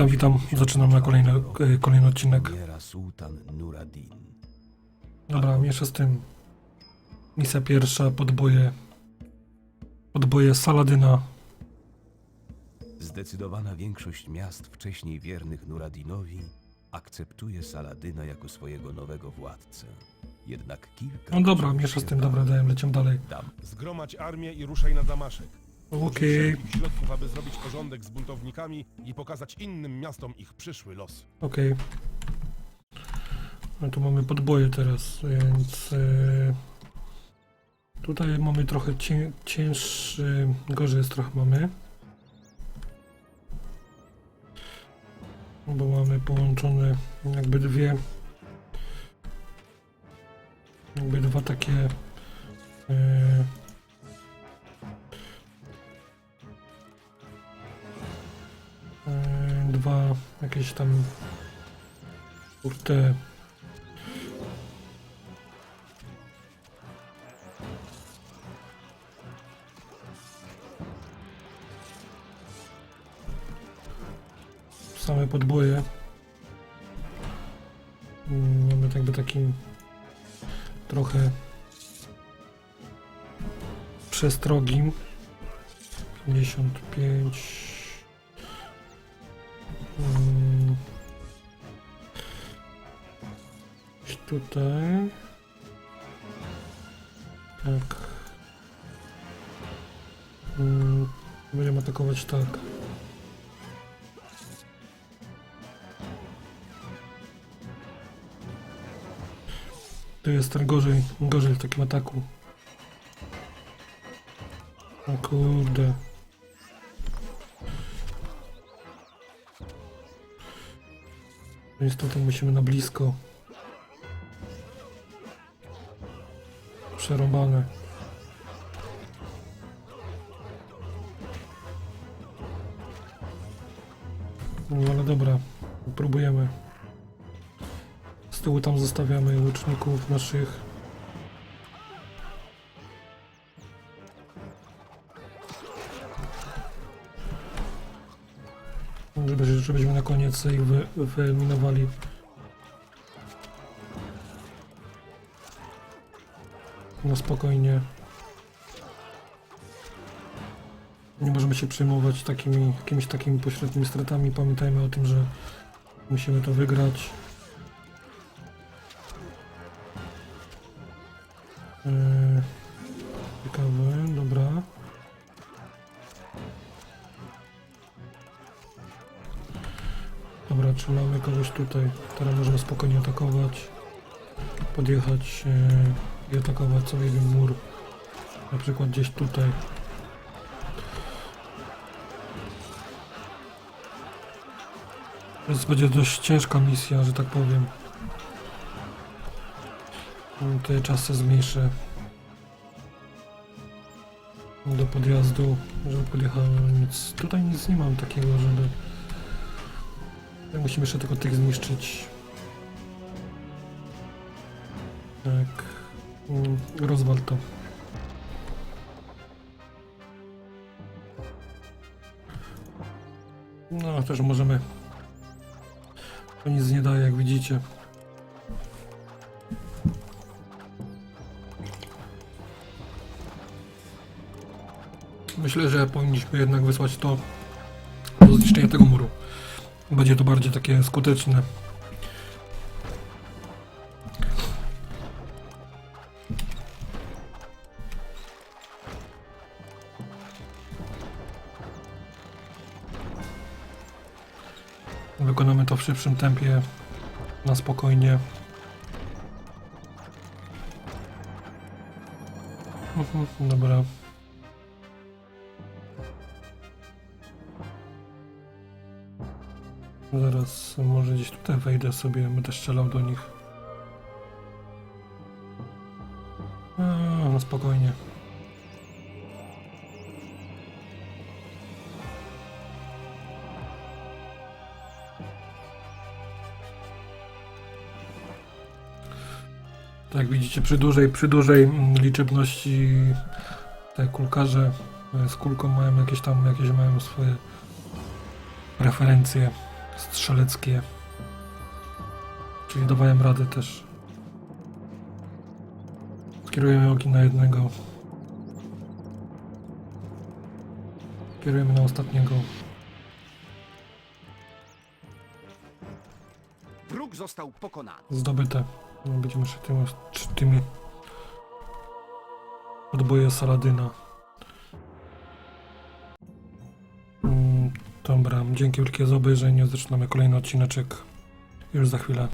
Witam, witam. Zaczynamy kolejny, e, kolejny odcinek. Dobra, miesza z tym. Misja pierwsza, podboje. Podboje Saladyna. Zdecydowana większość miast wcześniej wiernych Nuradinowi akceptuje Saladyna jako swojego nowego władcę. Jednak kilka... No dobra, osób miesza z tym, dobra, dajemy, lecimy dalej. Dam. Zgromadź armię i ruszaj na Damaszek. Użyj Okej, wszelkich środków, aby zrobić porządek z buntownikami i pokazać innym miastom ich przyszły los. okej. No tu mamy podboje teraz, więc... e, tutaj mamy trochę cię, cięższy... Gorzej jest trochę mamy. Bo mamy połączone jakby dwie... Jakby dwa takie... e, dwa jakieś tam kurde. Same podboje. Mm, mamy jakby taki trochę przestrogi. 55 Mm. Gdzieś tutaj. Tak. Mm, Będziemy atakować tak. To jest ten gorzej, gorzej w takim ataku. O kurde. Więc tutaj musimy na blisko. Przerąbane. No ale dobra, próbujemy. Z tyłu tam zostawiamy łuczników naszych. Żeby, żebyśmy na koniec ich wy, wyeliminowali. No spokojnie. Nie możemy się przejmować takimi, jakimiś takimi pośrednimi stratami. Pamiętajmy o tym, że musimy to wygrać. Eee, Dobra, czy mamy kogoś tutaj? Teraz możemy spokojnie atakować. Podjechać e, i atakować sobie jeden mur. Na przykład gdzieś tutaj. Więc będzie dość ciężka misja, że tak powiem. No, Te czasy zmniejszę do podjazdu, żeby podjechałem. Nic, tutaj nic nie mam takiego, żeby tak, musimy jeszcze tylko tych zniszczyć. Tak. Rozwal to. No, też możemy. To nic nie daje, jak widzicie. Myślę, że powinniśmy jednak wysłać to do zniszczenia tego muru. Będzie to bardziej takie skuteczne. Wykonamy to w szybszym tempie, na spokojnie. Mhm, Dobra. Zaraz może gdzieś tutaj wejdę sobie, będę strzelał do nich. No spokojnie. Tak widzicie, przy dużej, przy dużej mm, liczebności te kulkarze e, z kulką mają jakieś tam, jakieś mają swoje preferencje. Strzeleckie. Czyli dawałem radę też. Skierujemy ogień na jednego. Kierujemy na ostatniego. Wróg został pokonany. Zdobyte. No, Będziemy jeszcze tymi, czy tymi odboje Saladyna. Dzięki wielkie za obejrzenie. Zaczynamy kolejny odcineczek już za chwilę.